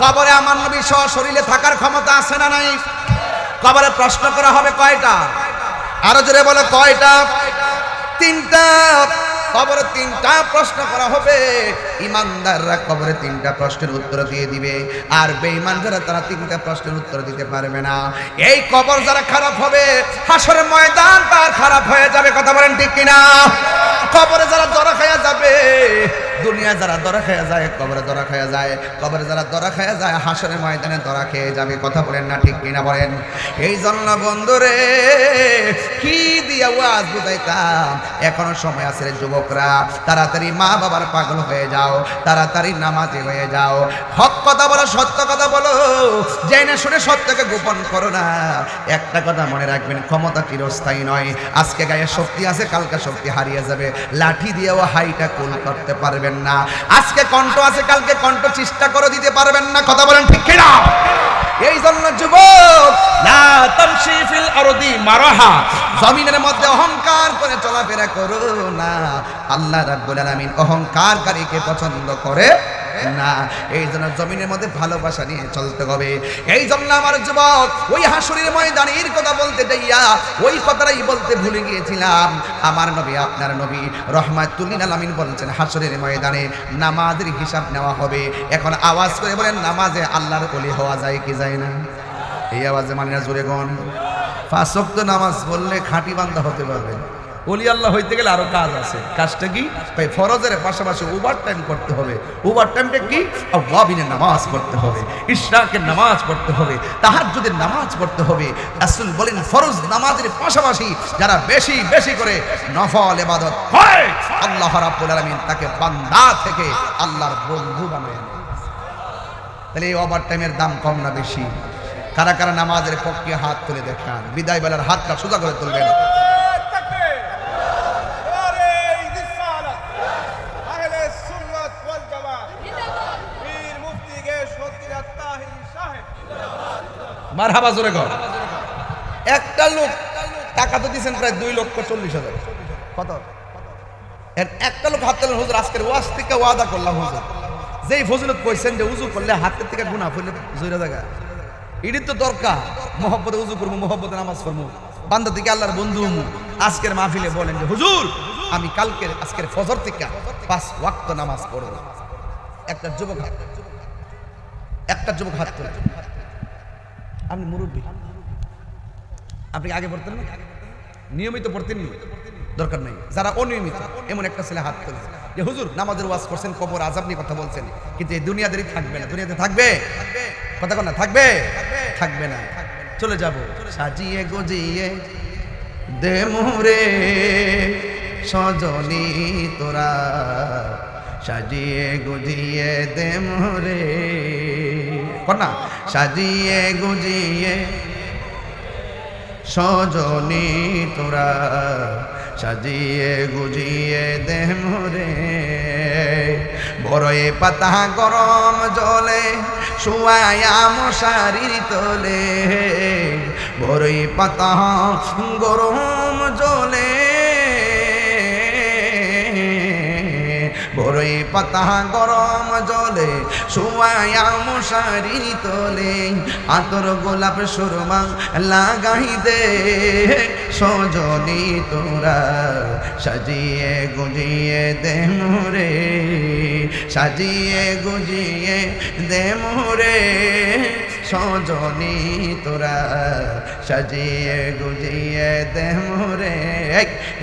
কবরে আমার নবী সহ শরীরে থাকার ক্ষমতা আছে না নাই? কবরে প্রশ্ন করা হবে কয়টা? আরও জোরে বলে কয়টা? তিনটা। কবরে তিনটা প্রশ্ন করা হবে। ইমানদাররা কবরে তিনটা প্রশ্নের উত্তর দিয়ে দিবে। আর বেঈমান যারা তারা তিনটা প্রশ্নের উত্তর দিতে পারবে না। এই কবর যারা খারাপ হবে, হাসরের ময়দান তার খারাপ হয়ে যাবে, কথা বলেন ঠিক কিনা? কবরে যারা দরা খায়া যাবে, দুনিয়া যারা দরা খায়া যায়, কবরে দরা খায়া যায়, কবরে যারা দরা খায়া যায়, হাসরের ময়দানে দরা খেয়ে যাবে, কথা বলেন না ঠিক কিনা বলেন? এই জন্য বন্ধুরে, কি দিয়া ওয়াজ বুঝাইতাম? এখনও সময় আছে যুবকরা, তাড়াতাড়ি মা বাবার পাগল হয়ে যাও, তাড়াতাড়ি নামাজে হয়ে যাও। হক কথা বলো, সত্য কথা বলো জেনে শুনে সত্যকে গোপন করো না। একটা কথা মনে রাখবেন, ক্ষমতা চিরস্থায়ী নয়। আজকে গায়ে শক্তি আছে, কালকে শক্তি হারিয়ে যাবে। লাঠি দিয়েও হাইটা কোল করতে পারবেন না। আজকে কণ্ঠ আছে, কালকে কণ্ঠ চেষ্টা করে দিতে পারবেন না। কথা বলেন ঠিক কিনা? এই জন্য যুবক জমিনের মধ্যে অহংকার করে চলাফেরা করো না। আল্লাহ রাব্বুল আলামিন অহংকারকারীকে পছন্দ করে না, এই জন্য জমিনের মধ্যে ভালোবাসা নিয়ে চলতে হবে। এই জন্য আমার যুবক, ওই হাসুরির ময়দানের কথা বলতে যাইয়া, ওই কথাটাই বলতে ভুলে গিয়েছিলাম। আমার নবী, আপনার নবী রহমাতুল্লিন আলামিন বলছেন, হাসুরের ময়দানে নামাজের হিসাব নেওয়া হবে। এখন আওয়াজ করে বলেন, নামাজে আল্লাহর কলি হওয়া যায় কি যায় না? এই আওয়াজে মানে না জোরে গন। ফাঁসক্ত নামাজ বললে খাঁটি বান্ধা হতে পারবে। অলি আল্লাহ হইতে গেলে আরও কাজ আছে। কাজটা কি? তাই ফরজের পাশাপাশি ওভার টাইম করতে হবে। ওভার টাইমটা কি? ওয়াবিনের নামাজ পড়তে হবে। ইশরাকের নামাজ পড়তে হবে। তাহার যদি নামাজ পড়তে হবে। রাসূল বলেন, ফরজ নামাজের পাশাপাশি যারা বেশি বেশি করে নফল ইবাদত করে আল্লাহ রাব্বুল আলামিন তাকে বান্দা থেকে আল্লাহর বন্ধু বানায় তাহলে এই ওভার টাইমের দাম কম না বেশি? কারা কারা নামাজের পক্ষে হাত তুলে দেখান? বিদায় বেলার হাতটা সোজা করে তুলবেন। মার জোরে কর। একটা লোক টাকা তো দিয়েছেন প্রায় দুই লক্ষ চল্লিশ হাজার। কত? একটা লোক হাত হুজুর, আজকের ওয়াজ থেকে ওয়াদা করলাম হুজুর। যেই ফজিলত কইছেন যে উজু করলে হাতের থেকে গুণা জায়গা এটি তো দরকার, মোহব্বতে উজু করব, মোহব্বতে নামাজ পড়ব। বান্দা থেকে আল্লাহর বন্ধু আজকের মাহফিলে বলেন যে, হুজুর, আমি কালকের, আজকের ফজর থেকে পাঁচ ওয়াক্ত নামাজ পড়ব। একটা যুবক হাত একটা যুবক হাত তোলে। আপনি মুরব্বী। আপনি আগে পড়তেন? না নিয়মিত পড়তেন? দরকার নেই। যারা অনিয়মিত, এমন একটা ছেলে হাত তোলে। যে হুজুর, নামাজের ওয়াজ করছেন, কবর আজাব নিয়ে কথা বলছেন। কিন্তু এই দুনিয়াদেরই থাকবে না। দুনিয়াতে থাকবে? কথা না, থাকবে? থাকবে না। চলে যাব। সাজিয়ে গজিয়ে দে মোরে। সজনি তোরা। সাজিয়ে গজিয়ে দে মোরে। কন্যা সাজিয়ে গুজিয়ে, সজনি তোরা সাজিয়ে গুজিয়ে দে মোরে। বড়ই পাতা গরম জলে, শুয়ায়া মশারির তোলে। বড়ই পাতা গরম জলে বড়ই পাতা গরম জলে, শুয়ায়া মশারি তোলে, আতর গোলাপ সুরমা লাগাই দে। সজনি তোরা সাজিয়ে গুজিয়ে দে মোরে সাজিয়ে গুজিয়ে দে মোরে সজনি তোরা সাজিয়ে গুজিয়ে দে মোরে।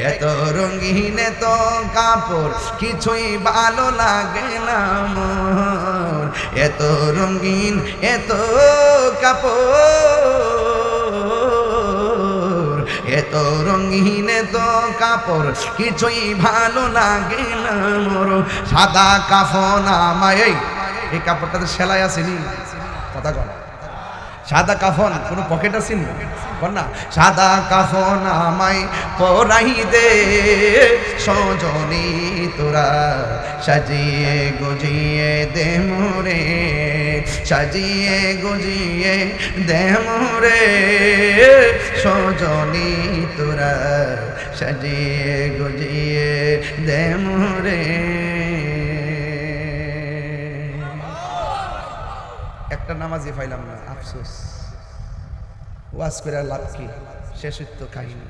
এত রঙিন তো কাপড় কিছুই ভালো লাগে না মোর। এত রঙিন এত কাপড় এত রঙিন এত কাপড় কিছুই ভালো লাগে না মোর। সাদা কাফন আমায় এই, কাপড়টাতে সেলাই আসেনি কথা কর সাদা কাফন, কোনো পকেট আছে না। সাদা কাফন আমায় পরাই দে, সজনি তোরা সাজিয়ে গুজিয়ে দে মোরে, সাজিয়ে গুজিয়ে দে মোরে, সজনি তোরা সাজিয়ে গুজিয়ে দে মোরে। একটা নামাজই পাইলাম না, আফসোস। ওয়াজ করে লাভ কি? শেষ তো কাহিনী।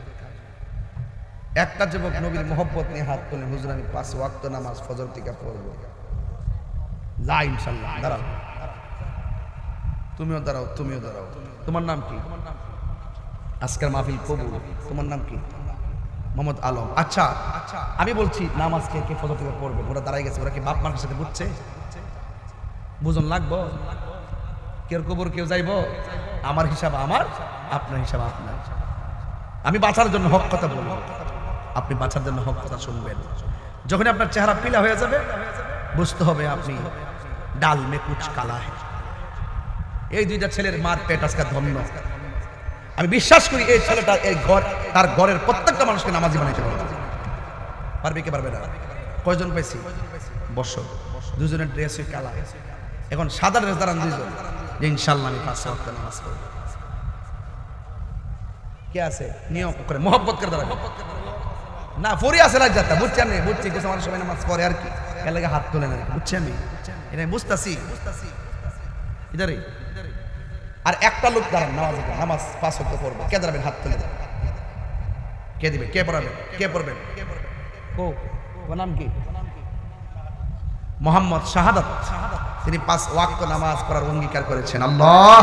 একটা যুবক নবীর মোহব্বত নিয়ে হাত তুলে, হুজুর, আমি পাঁচ ওয়াক্ত নামাজ ফজর থেকে পড়ব। যা ইনশাল্লাহ দাঁড়াও। তুমিও দাঁড়াও তুমিও দাঁড়াও। তোমার নাম কি? আজকের মাহফিল কবুল। তোমার নাম কি? মোহাম্মদ আলম। আচ্ছা আচ্ছা আমি বলছি, নামাজ কে কে ফজর থেকে পড়বে? ওরা দাঁড়াই গেছে, ওরা কি বাপ মার সাথে বুঝছে বুঝন লাগবো? কেউ কবর, কেউ যাইব। আমার হিসাব আমার, আপনার হিসাব আপনার। আমি বাঁচার জন্য হক কথা বলব। আপনি বাঁচার জন্য হক কথা শুনবেন। যখন আপনার চেহারা পিলা হয়ে যাবে, বুঝতে হবে আপনি ডাল মে কুচ কালা এই দুইটা ছেলের মার পেট আজকে ধন্য। আমি বিশ্বাস করি এই ছেলেটা এই ঘর, তার ঘরের প্রত্যেকটা মানুষকে নামাজি বানাইতে পারবে। পারবে কি পারবে না? কয়জন পাইছি? বস। দুজনের ড্রেস কালা। এখন সাদা ড্রেস দাঁড়ান দুইজন। যে ইনশাল্লাহ আমি পাঁচ ওয়াক্ত নামাজ পড়ব। কে আছে? নিয়ম করে, মোহব্বত করে দাঁড়াবে না, ফরি আছে রাজ্জাতা বুঝছি আমি, বুঝছি, কিছু মানুষ সবাই নামাজ পড়ে, আর কি? এর লাগে হাত তোলে না বুঝছি আমি? এটা বুঝতাছি। ইদারে? আর একটা লোক দাঁড়ান, নামাজ নামাজ পাঁচ ওয়াক্ত পড়বে। কে দাঁড়াবেন? হাত তুলে কে দিবে? কে পড়াবেন কে পড়বেন? কো ও নাম কি? মোহাম্মদ শাহাদাত। তিনি পাঁচ ওয়াক্ত নামাজ পড়ার অঙ্গীকার করেছেন। আল্লাহ!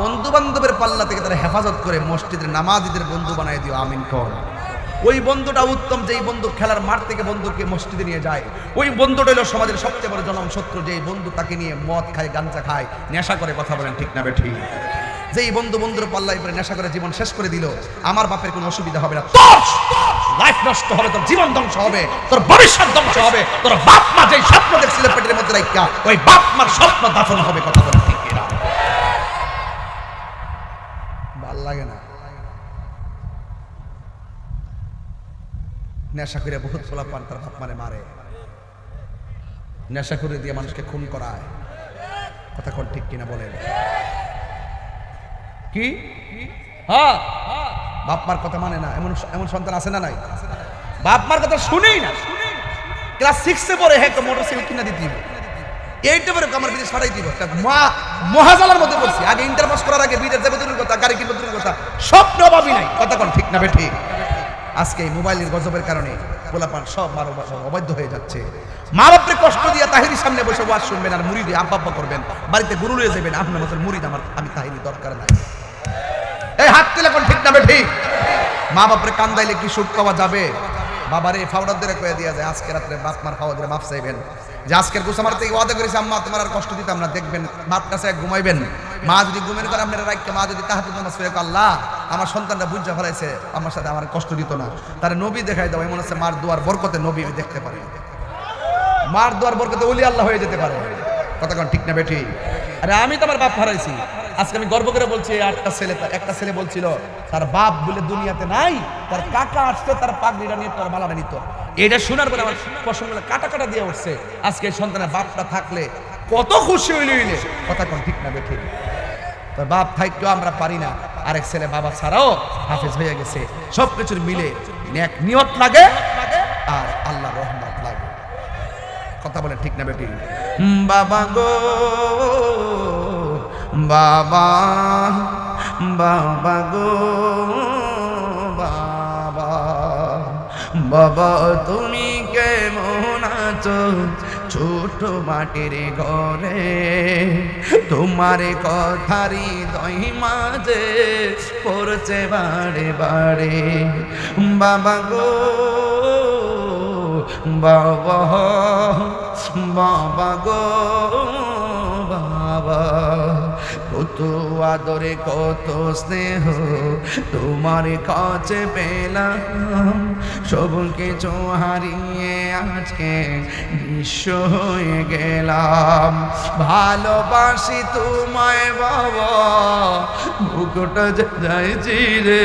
বন্ধু বান্ধবের পাল্লা থেকে তারা হেফাজত করে মসজিদের নামাজিদের বন্ধু বানায় দিও, আমিন কর। ওই বন্ধুটা উত্তম, যেই বন্ধু খেলার মাঠ থেকে বন্ধুকে মসজিদে নিয়ে যায়, ওই বন্ধুটা হলো সমাজের সবচেয়ে বড় জনম শত্রু, যেই বন্ধু তাকে নিয়ে মদ খায়, গাঞ্জা খায়, নেশা করে, কথা বলেন ঠিক না বেঠি। যেই বন্ধু বন্ধুর পাল্লায় পরে নেশা করে জীবন শেষ করে দিল, আমার বাপের কোনো অসুবিধা হবে না। লাইফ নষ্ট হবে, তোর জীবন ধ্বংস হবে, তোর ভবিষ্যৎ ধ্বংস হবে, তোর বাপ মা যেই স্বপ্ন দেখছিল পেটের মধ্যে রাখা ওই বাপ মার স্বপ্ন দাফন হবে কথা বলে ঠিক ভালো লাগে না। নেশা করে বহুত ফোলা পান, তার বাপ মারে মারে। নেশা করে দিয়ে মানুষকে খুন করায়। কথা কোন ঠিক কিনা বলেন। কি? হ্যাঁ। বাপ মার কথা মানে না, এমন এমন সন্তান আছে না নাই? বাপ মার কথা শুনেই না। ক্লাস সিক্সে পরে হ্যাঁ মোটর সাইকেল কিনা দিতে হবে এইটা পরে আমার বিদেশ ছাড়াই দিব। একটা মহা মহাজালার মধ্যে পড়ছি। আগে ইন্টার পাস করার আগে বিদেশ যাবে দূরের কথা, গাড়ি কিনবো দূরের কথা। স্বপ্ন ভাবি নাই। কথা কোন ঠিক না বে ঠিক আজকে এই মোবাইলের গজবের কারণে পোলাপান সব মার অবাধ্য হয়ে যাচ্ছে। মা বাপরে কষ্ট দিয়ে তাহিরির সামনে বসে ওয়াজ শুনবেন আর মুড়ি দিয়ে আব্বা করবেন। বাড়িতে গুরু লয়ে যাবেন আপনার মতন মুড়ি আমার আমি তাহিরি দরকার নাই। এই হাত দিলে কোন ঠিক না ঠিক মা বাপরে কান্দাইলে কি সুখ পাওয়া যাবে? বাবারে ফাউডার কয়ে দিয়া যায়, আজকে রাত্রে বাপ মার খাওয়া ধরে মাপ চাইবেন। যে আজকের গুসামার থেকে ওয়াদা করেছে, আম্মা, তোমার আর কষ্ট দিতাম না, দেখবেন বাপ কাছে ঘুমাইবেন। মা যদি ঘুমের করে আপনারা রাখতে মা যদি তাহাতে নামাজ পড়ে আল্লাহ, আমার সন্তানটা বুঝা ফেলাইছে, আমার সাথে আমার কষ্ট দিত না। তার নবী দেখাই দাও, এমন আছে মার দুয়ার বরকতে নবী দেখতে পারে। মার দুয়ার বরকতে ওলি আল্লাহ হয়ে যেতে পারে। কতক্ষণ ঠিক না বেঠি? আরে আমি তো আমার বাপ হারাইছি। আজকে আমি গর্ব করে বলছি আটটা ছেলে একটা ছেলে বলছিল, তার বাপ বলে দুনিয়াতে নাই, তার কাকা আসতো তার পাগড়িটা নিয়ে তার মালাটা নিত। এটা শোনার পরে আমার পছন্দ কাটা কাটা দিয়ে উঠছে। আজকে সন্তানের বাপটা থাকলে কত খুশি হইলে হইলে, কথা কোন ঠিক না বেঠি তো বাপ থাকতেও আমরা পারি না, আরেক ছেলে বাবা ছাড়াও হাফেজ হয়ে গেছে। সব কিছুর মিলে এক নিয়ত লাগে, আর আল্লাহ রহমত লাগে। কথা বলে ঠিক না বেটি বাবা গো বাবা বাবা গো, বাবা। বাবা, তুমি কেমন আছো? ছোট মাটির ঘরে তোমার কথারি দই মাঝে পড়ছে বাড়ে বাড়ে বাবা গো, বাবা বাবা গো, বাবা। কত আদরে কত স্নেহ তোমার কাছে পেলাম। সব কিছু হারিয়ে আজকে বিশ্ব হয়ে গেলাম। ভালোবাসি তোমায় বাবা মুকুটা যাই রে।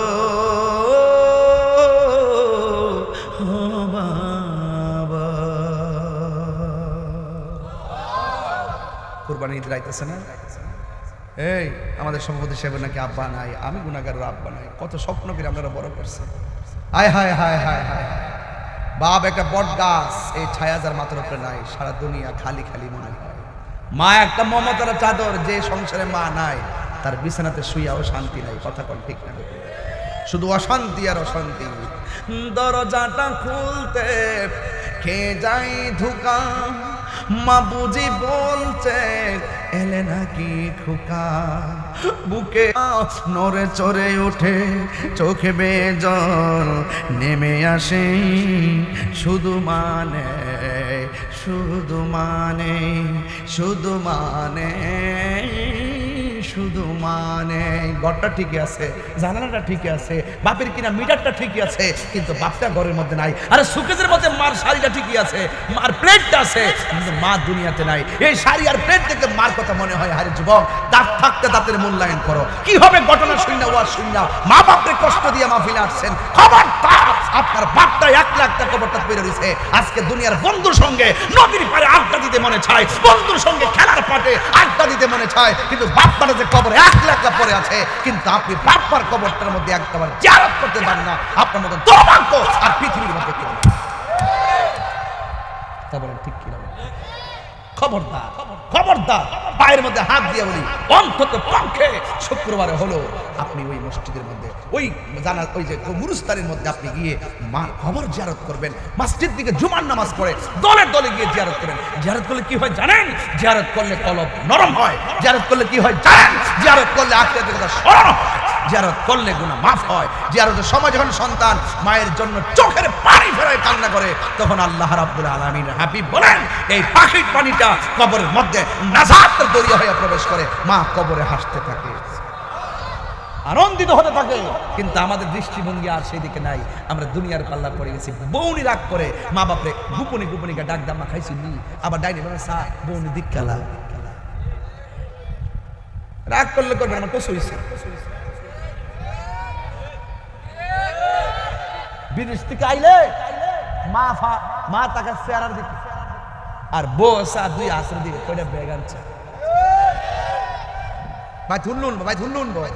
ঈদ রাইতেছে না? এই, আমাদের সভাপতি সাহেব নাকি আব্বা নাই, আমি গুণাগারের আব্বা নাই, কত স্বপ্ন করে আপনারা বড় করছে আয় হায় হায় হায় হায় হায়। বাপ, একটা বট গাছ, এই ছায়া যার মাথার উপরে নাই, সারা দুনিয়া খালি খালি মনে হয়। মা একটা মমতার চাদর, যে সংসারে মা নাই, তার বিছানাতে শুইয়াও শান্তি নাই, কথা কন ঠিক না। শুধু অশান্তি আর অশান্তি। দরজাটা খুলতে খেয়ে যাই ধুকা মা বুঝি বলছে, এলে নাকি খোকা? বুকে নরে চড়ে ওঠে, চোখে বেজল নেমে আসে। শুধু মানে শুধু মানে শুধু মানে। শুধু মানে ঘরটা ঠিকই আছে, জানালাটা ঠিকই আছে, বাপের কিনা মিটারটা ঠিকই আছে, কিন্তু বাপটা ঘরের মধ্যে নাই। আরে সুকেজের মধ্যে মার শাড়িটা ঠিকই আছে, মার প্লেটটা আছে, কিন্তু মা দুনিয়াতে নাই। এই শাড়ি আর প্লেট দেখে মার কথা মনে হয় হারে যুবক, দাঁত থাকতে দাঁতের মূল্যায়ন করো। কি হবে ঘটনা শূন্য ওয়ার শূন্য মা বাপকে কষ্ট দিয়ে মাহফিলে আসছেন। খবরদার! আপনার বাপটা এক লাখ টাকা কবরটা পেরে রয়েছে আজকে দুনিয়ার বন্ধুর সঙ্গে নদীর পাড়ে আড্ডা দিতে মনে চায়, বন্ধুর সঙ্গে খেলার পাটে আড্ডা দিতে মনে চায়, কিন্তু বাপ্পাটা যে কবরে এক লাখ পরে আছে, কিন্তু আপনি বাপ্পার কবরটার মধ্যে একটাবার জারত করতে পারেন না আপনার মতো দুর্ভাগ্য আর পৃথিবীর মধ্যে কেউ। তা বলেন ঠিক কিনা? খবরদার খবরদার, পায়ের মধ্যে হাত দিয়ে বলি, অন্তত পক্ষে শুক্রবারে হলো আপনি ওই মসজিদের মধ্যে, ওই জানা, ওই যে গুরুস্তানের মধ্যে আপনি গিয়ে মা, খবর জিয়ারত করবেন, মসজিদ দিকে জুমার নামাজ পড়ে, দলের দলে গিয়ে জিয়ারত করবেন। জিয়ারত করলে কি হয় জানেন? জিয়ারত করলে কলব নরম হয়। জিয়ারত করলে কি হয় জানেন? জিয়ারত করলে আখেরাতের কথা স্মরণ হয়। জিয়ারত করলে গুনাহ মাফ হয়। জিয়ারতের সময় যখন সন্তান মায়ের জন্য চোখের পানি ফেরায় কান্না করে, তখন আল্লাহ রাব্বুল আলামিন হাবিব বলেন, এই পাখির পানিটা কবরের মধ্যে নাজাতের দরিয়া হয়ে প্রবেশ করে। মা কবরে হাসতে থাকে। আনন্দিত হতে থাকে। কিন্তু আমাদের দৃষ্টিভঙ্গি আর সেই দিকে নাই। আমরা দুনিয়ার পাল্লা পড়ে গেছি। বৌনি রাগ করে মা বাপরে গোপনে গোপনে গা ডাক দামা খাইছি নি আবার ডাইনি বলে সা বৌনি দিক খেলা। রাগ করলে করবে আমার কষ্ট হয়েছে বিদেশ থেকে আইলে মা ফা, মা তাকে চেহারার দিকে। আর বসা দুই আসর দিকে কয়টা ব্যাগ আনছে। ভাই ধুনলুন ভাই ধুনলুন ভাই।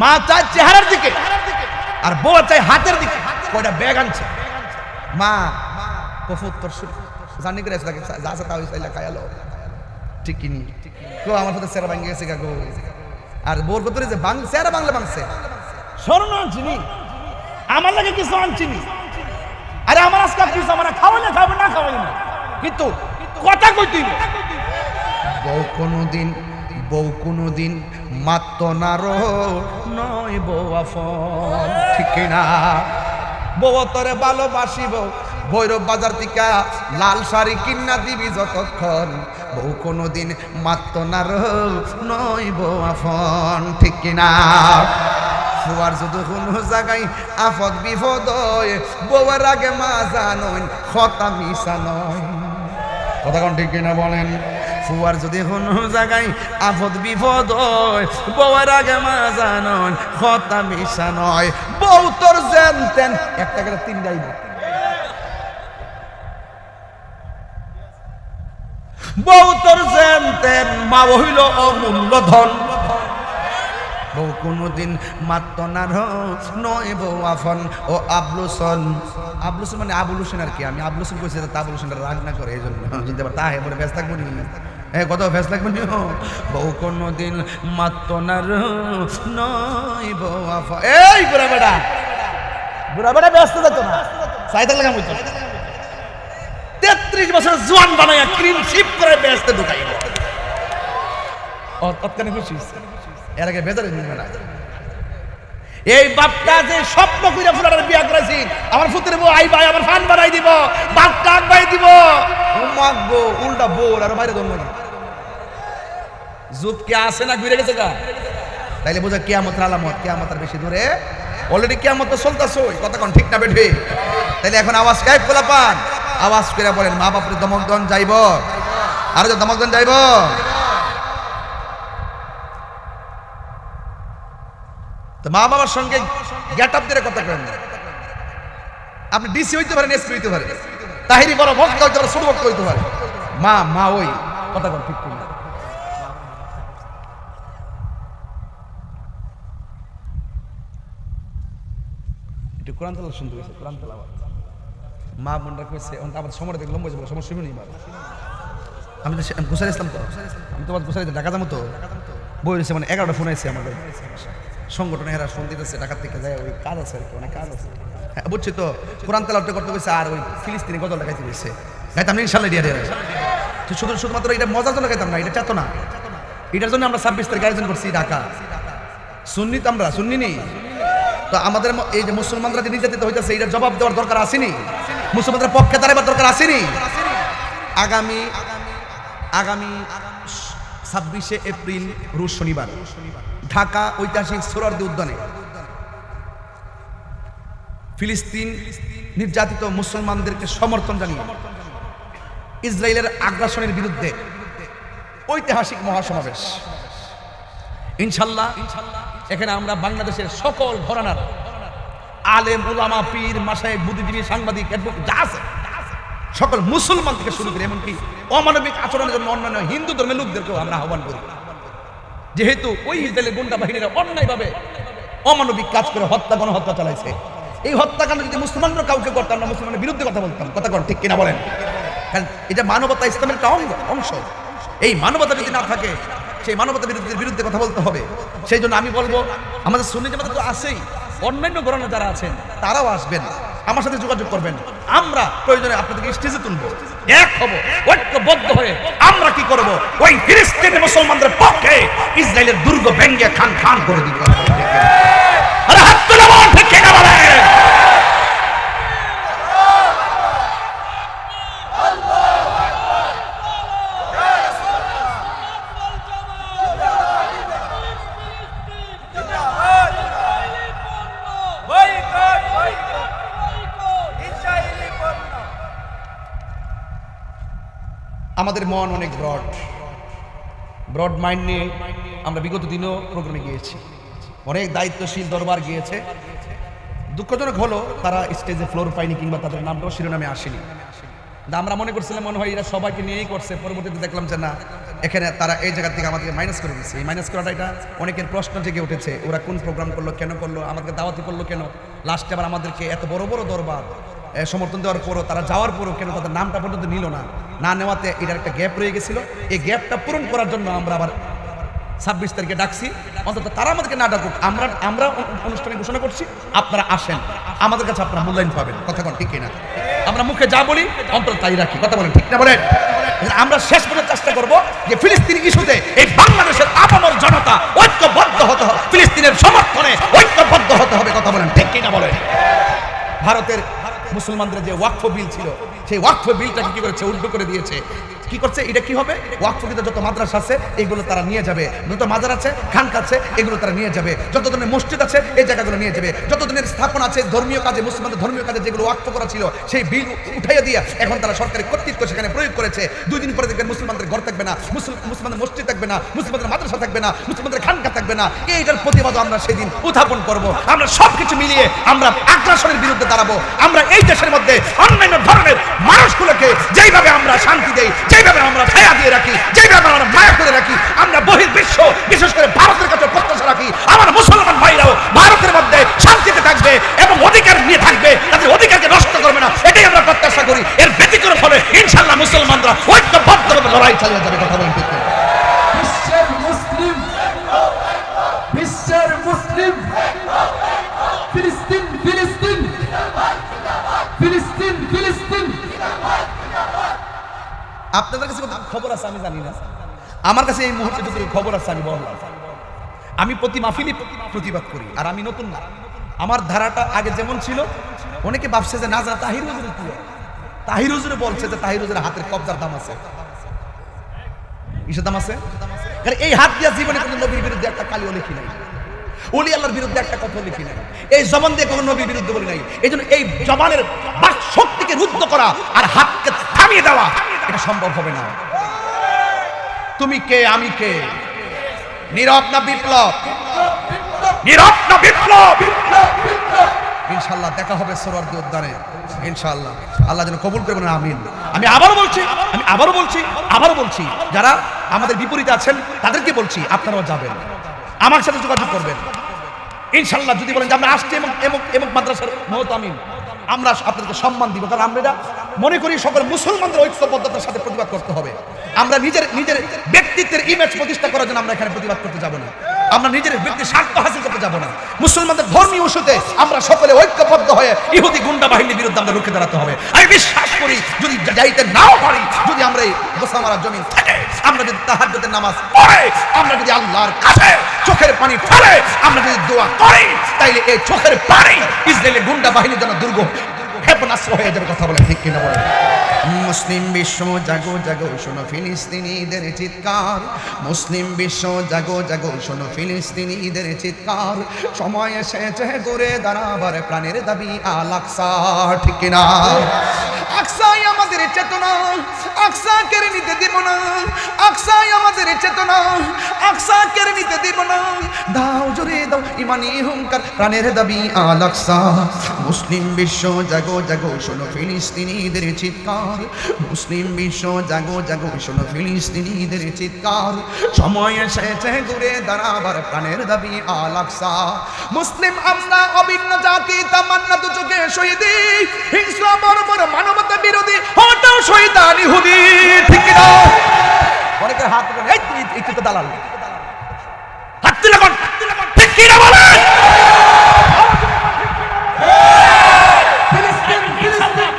মা চায় চেহারার দিকে আর বউ চায় হাতের দিকে কয়টা ব্যাগ আনছে। মা কফুত্তর শুরু জানি করে তাকে যা আছে তাও চাইলে খায়ালো ঠিক কিনি। কো, আমার সাথে চেহারা ভাঙ্গে গেছে গো আর বোর কতরে যে বাং চেহারা বাংলা বাংছে স্মরণ আনছিনি আমার লাগে কিছু আনছিনি। আরে আমার আজকে কিছু আমার খাওয়ালে খাবে, না খাওয়াই না। কিন্তু কথা কই তুই বউ কোনোদিন বউ কোনোদিন মাত্ত না রো, নয় বউ আফন ঠিক না? বউ তরে ভালোবাসিব। ভৈরব বাজার থেকে লাল শাড়ি কিনা দিবি যতক্ষণ। বউ কোনোদিন মাত্ত না রো, নয় বউ আফন ঠিক কিনা ফুয়ার যদি কোনো জায়গায় আফদ বিপদ বউয়ের আগে মা জানন খতা মিশা নয়। কথা কোন ঠিক কিনা বলেন? ফুয়ার যদি কোনো জায়গায় আফদ বিপদ হয়, বউয়ের আগে মা জানন খতা মিশা নয়। বউ তোর জানতেন, একটা করে তিন গাইব বউ তোর জানতেন, মা হইল অমূল্য ধন। কোনোদিন মাত্ত না নয় বউ আফন ও আবলুসন। আবলুসন মানে আবুল হোসেন আর কি, আমি আবলুসন কইছি তা আবুল হোসেন রাগ না করে এই জন্য যদি আবার তা বলে ব্যস্ত থাকব হ্যাঁ কত থাকব নি বউ কোনোদিন মাত্ত না নয় বউ আফন এই বুড়া বেড়া বুড়া বেড়া ব্যস্ত যেত না। সাই থাকলে কেমন তেত্রিশ বছর জোয়ান বানাইয়া ক্রিম শিপ করে ব্যস্ত ঢুকাই ও তৎকালীন খুশি। এর আগে বেজারে নিবে না। এই বাপটা যে স্বপ্ন কইরা ফুলার বিয়া করেছি আমার ফুতের বউ আই ভাই আমার ফান বাড়াই দিব বাপটা আগ দিব। মাগবো উল্টা বোর আর বাইরে না। যুগ কে আসে না ঘুরে গেছে গা? তাইলে বোঝা কিয়ামত আলামত কিয়ামত আর বেশি দূরে। অলরেডি কিয়ামত তো চলতেছই কোন ঠিক না বেঠে তাইলে এখন আওয়াজ কাই পোলা পান আওয়াজ করে বলেন মা বাপরে দমকদন যাইব। আর যে দমকদন যাইব? তো মা বাবার সঙ্গে গেট আপ দিয়ে কথা কেন আপনি ডিসি হইতে পারেন এসপি হইতে পারেন। তাহিরি বড় ভক্ত হইতে পারে ছোট ভক্ত হইতে পারে মা মা ওই কথা কর, ঠিক কিনা একটু কোরআন তেলাওয়াত শুনতে গেছে কোরআন তেলাওয়াত। মা বোনরা কইছে আবার সময় দেখলাম যাব সমস্যা নেই বাবা আমি তো গুসার ইসলাম তো আমি তো গুসার ঢাকা যাব তো। বই রয়েছে মানে এগারোটা ফোন আছে আমাদের সংগঠনে এরা ফোন দিতেছে ঢাকার থেকে যায় ওই কাজ আছে আর কি, অনেক কাজ আছে। হ্যাঁ বুঝছি তো কোরআন তেলাওয়াত করতে গেছে আর ওই ফিলিস্তিনি গজল গাইতে গেছে। গাইতাম ইনশাল্লাহ দিয়ে দেবে তো শুধু শুধুমাত্র এটা মজার জন্য গাইতাম না এটা চাতো না এটার জন্য আমরা ছাব্বিশ তারিখ আয়োজন করছি ঢাকা। সুন্নি তো আমরা নেই। তো আমাদের এই যে মুসলমানরা যে নির্যাতিত হইতেছে এটার জবাব দেওয়ার দরকার আসেনি। মুসলমানদের পক্ষে দাঁড়াবার দরকার আসেনি। আগামী আগামী ছাব্বিশে এপ্রিল রুশ শনিবার। ঢাকা ঐতিহাসিক সোরারদি উদ্যানে। ফিলিস্তিন নির্যাতিত মুসলমানদেরকে সমর্থন জানিয়ে ইসরায়েলের আগ্রাসনের বিরুদ্ধে ঐতিহাসিক মহাসমাবেশ। ইনশাল্লাহ এখানে আমরা বাংলাদেশের সকল ঘরানার আলেম, উলামা, পীর মাসায় বুদ্ধিজীবী, সাংবাদিক সকল মুসলমান থেকে শুরু করে এমনকি অমানবিক আচরণের জন্য অন্যান্য হিন্দু ধর্মের লোকদেরকেও আমরা আহ্বান করি। যেহেতু ওই ইসরায়েলের গুন্ডা বাহিনীরা অন্যায়ভাবে অমানবিক কাজ করে হত্যা, গণহত্যা চালাইছে। এই হত্যাকাণ্ড যদি মুসলমানরা কাউকে করতাম না মুসলমানের বিরুদ্ধে কথা বলতাম। কথা কর ঠিক কিনা বলেন? কারণ এটা মানবতা ইসলামের একটা অঙ্গ, অংশ। এই মানবতা যদি না থাকে, সেই মানবতা বিরুদ্ধে বিরুদ্ধে কথা বলতে হবে। সেই জন্য আমি বলব, আমাদের সুন্নি জামাত তো আছেই। অন্যান্য গ্রহণে যারা আছেন, তারাও আসবেন। আমার সাথে যোগাযোগ করবেন। আমরা প্রয়োজনে আপনাদেরকে স্টেজে তুলবো। এক হব, ঐক্যবদ্ধ হয়ে আমরা কি করব? ওই ফিলিস্তিনি মুসলমানদের পক্ষে ইসরায়েলের দুর্গ ভেঙ্গে খান খান করে দিব। আমাদের মন অনেক ব্রড ব্রড মাইন্ড নিয়ে আমরা বিগত দিনেও প্রোগ্রামে গিয়েছি। অনেক দায়িত্বশীল দরবার গিয়েছে। দুঃখজনক হলো, তারা স্টেজে ফ্লোর পায়নি কিংবা তাদের নামটাও, শিরোনামে আসেনি। আমরা মনে করছিলাম, মনে হয় এরা সবাইকে নিয়েই করছে। পরবর্তীতে দেখলাম যে না, এখানে তারা এই জায়গা থেকে আমাদেরকে মাইনাস করে দিচ্ছে এই মাইনাস করাটা এটা অনেকের প্রশ্ন জেগে উঠেছে, ওরা কোন প্রোগ্রাম করল, কেন করল, আমাদেরকে দাওয়াতি করল কেন? লাস্টে আবার আমাদেরকে এত বড় বড় দরবার সমর্থন দেওয়ার পরও, তারা যাওয়ার পরও কেন তাদের নামটা পর্যন্ত নিল না? না নেওয়াতে এটার একটা গ্যাপ রয়ে গেছিল। এই গ্যাপটা পূরণ করার জন্য আমরা আবার ছাব্বিশ তারিখে ডাকছি। অন্তত তারা আমাদেরকে না ডাকুক, আমরা আমরা অনুষ্ঠানে ঘোষণা করছি, আপনারা আসেন। আমাদের কাছে আপনারা মূল্যায়ন পাবেন। কথা কোন ঠিক না আমরা মুখে যা বলি, অন্তত তাই রাখি। কথা বলেন, ঠিক না বলেন? আমরা শেষ পর্যন্ত চেষ্টা করব যে ফিলিস্তিনি ইস্যুতে এই বাংলাদেশের আপামর জনতা ঐক্যবদ্ধ হতে হবে, ফিলিস্তিনের সমর্থনে ঐক্যবদ্ধ হতে হবে। কথা বলেন, ঠিক কিনা বলেন? ভারতের মুসলমানদের যে ওয়াকফ বিল ছিল, সেই ওয়াকফ বিলটাকে কি করেছে উল্টো করে দিয়েছে? কি করছে? এটা কি হবে? ওয়াকফকৃত যত মাদ্রাসা আছে, এগুলো তারা নিয়ে যাবে। যত মাজার আছে, খানকা আছে, এগুলো তারা নিয়ে যাবে। যত ধরনের মসজিদ আছে, এই জায়গাগুলো নিয়ে যাবে। যত ধরনের স্থাপনা আছে, ধর্মীয় কাজে, মুসলমানদের ধর্মীয় কাজে যেগুলো ওয়াকফ করা ছিল, সেই বিল উঠাইয়া দিয়ে এখন তারা সরকারি কর্তৃত্ব সেখানে প্রয়োগ করেছে। দুই দিন পরে দেখবেন মুসলমানদের ঘর থাকবে না মুসলমানদের মসজিদ থাকবে না, মুসলমানদের মাদ্রাসা থাকবে না, মুসলমানদের খানকা থাকবে না। এইটার প্রতিবাদও আমরা সেদিন উত্থাপন করব। আমরা সবকিছু মিলিয়ে আমরা আগ্রাসনের বিরুদ্ধে দাঁড়াবো। আমরা এই দেশের মধ্যে অন্যান্য ধরনের মানুষগুলোকে যেইভাবে আমরা শান্তি দেই, যেইভাবে আমরা ছায়া দিয়ে রাখি, যেইভাবে আমরা মায়া করে রাখি, আমরা বহির বিশ্ব বিশেষ করে ভারতের কাছে প্রত্যাশা রাখি, আমার মুসলমান ভাইরাও ভারতের মধ্যে শান্তিতে থাকবে এবং অধিকার নিয়ে থাকবে, তাদের অধিকারকে নষ্ট করবে না, এটাই আমরা প্রত্যাশা করি। এর ব্যতিক্রম ফলে ইনশাল্লাহ মুসলমানরা ঐক্যবদ্ধভাবে খবর আছে, আমি জানি না। আমার কাছে এই মুহূর্তে যদি খবর আছে, আমি বললাম। আমি প্রতি মাহফিলি প্রতিবাদ করি, আর আমি নতুন না। আমার ধারাটা আগে যেমন ছিল, অনেকে ভাবছে যে, না যা তাহির হুজুরের হয়? তাহির হুজুরে বলছে যে, তাহির হুজুরের হাতের কবজার দাম আছে। কিসের দাম আছে? এই হাত দিয়া জীবনে কোনো নবীর বিরুদ্ধে একটা কালিও লিখি নাই। অলি আল্লাহর বিরুদ্ধে একটা কথা লিখি নাই। এই জবান দিয়ে কোনো নবীর বিরুদ্ধে বলি নাই। এই জন্য এই জবানের বাক শক্তিকে রুদ্ধ করা আর হাতকে থামিয়ে দেওয়া, এটা সম্ভব হবে না। তুমি কে? আমি কে? নীরব না বিপ্লব? নীরব না বিপ্লব? ইনশাল্লাহ দেখা হবে সরোয়ার্দী উদ্যানে। ইনশাল্লাহ আল্লাহ যেন কবুল করবেন আমিন। আমি আবারও বলছি আমি আবারও বলছি আবারও বলছি যারা আমাদের বিপরীতে আছেন তাদেরকে বলছি আপনারাও যাবেন। আমার সাথে যোগাযোগ করবেন। ইনশাল্লাহ যদি বলেন যে আমরা আসছি এবং এবং এবং মাদ্রাসার মহত আমিন। আমরা আপনাদেরকে সম্মান দিব, কারণ আমরা মনে করি সকল মুসলমানদের ঐক্যবদ্ধতার সাথে প্রতিবাদ করতে হবে। আমরা নিজের নিজের ব্যক্তিত্বের ইমেজ প্রতিষ্ঠা করার জন্য আমরা এখানে প্রতিবাদ করতে যাব না। আমরা নিজের ব্যক্তির স্বার্থ হাসিল করতে যাব না। মুসলমানদের ধর্মীয় ইস্যুতে আমরা সকলে ঐক্যবদ্ধ হয়ে ইহুদি গুন্ডা বাহিনীর বিরুদ্ধে আমরা রুখে দাঁড়াতে হবে। আমি বিশ্বাস করি, যদি যাইতে নাও পারি, যদি আমরা এই গোসামারা জমিন থাকে আমরা যদি তাহাজ্জুদের নামাজ পড়ে, আমরা যদি আল্লাহর কাছে চোখের পানি ফেলে, আমরা যদি দোয়া করি, তাইলে এই চোখের পানি ইসরায়েলের গুন্ডা বাহিনীর জন্য দুর্গ ক্ষেপণাস্ত্র হয়ে কথা বলে, ঠিক কিনা বলে মুসলিম বিশ্ব জাগো জাগো, শোনো ফিলিস্তিনিদের চিৎকার। মুসলিম বিশ্ব জাগো জাগো, শোনো ফিলিস্তিনিদের চিৎকার। সময় এসেছে করে দাঁড়াবার, প্রাণের দাবি আলাকসা ঠিক কিনা? আকসাই আমাদের চেতনা, আকসা কেড়ে নিতে দিব না। আকসাই আমাদের চেতনা, আকসা কেড়ে নিতে দিব না। দাও, ইমানি হুঙ্কার, প্রাণের দাবি আলাকসা। মুসলিম বিশ্ব, জাগো জাগো, শোনো ফিলিস্তিনিদের চিৎকার। মুসলিম বিশ্ব, জাগো জাগো, শোনো ফিলিস্তিনিদের চিৎকার। সময় এসেছে ঘুরে দাঁড়াবার, প্রাণের দাবি আলাকসা। মুসলিম আমরা অভিন্ন জাতি, তামান্না দু চোখে শহীদি। হিংস্র, বর্বর, মানবতা বিরোধী হটাও শহীদান ইহুদি। ঠিক না অনেকের হাত এই তুই তো দালাল ঠিক কি না বলে? ফিলিস্তিন ফিলিস্তিন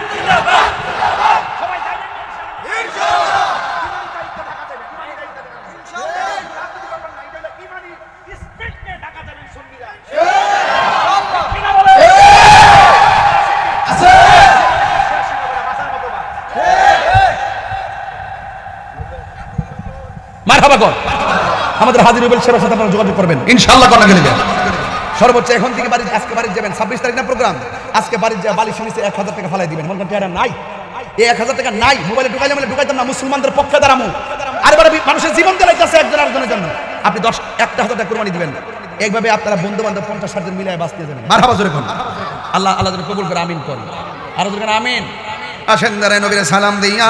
মারহাবা কর। আমাদের হাজির রুবেল সেবার সাথে আপনারা যোগাযোগ করবেন। ইনশাআল্লাহ কন্যা গেলে। সর্বোচ্চ এখন থেকে বাড়ি আজকে বাড়ি যাবেন। ছাব্বিশ তারিখ না প্রোগ্রাম? আজকে বাড়ির যা বালি শুনেছে এক হাজার টাকা ফালাই দিবেন। মনে করেন টাকা নাই। এই এক হাজার টাকা নাই। মোবাইলে ঢুকাইলে মানে ঢুকাইতাম না মুসলমানদের পক্ষে দাঁড়ামো। আর এবারে মানুষের জীবন চালাইতেছে একজন আরেকজনের জন্য। আপনি দশ একটা হাজার টাকা কোরবানি দিবেন। এইভাবে আপনারা বন্ধু বান্ধব পঞ্চাশ ষাট জন মিলিয়ে বাঁচতে যাবেন। মারহাবা জোরে কোন। আল্লাহ আল্লাহ কবুল করে আমিন করেন। আরও আমিন। আসেন দাঁড়ায় নবীর সালাম দিয়া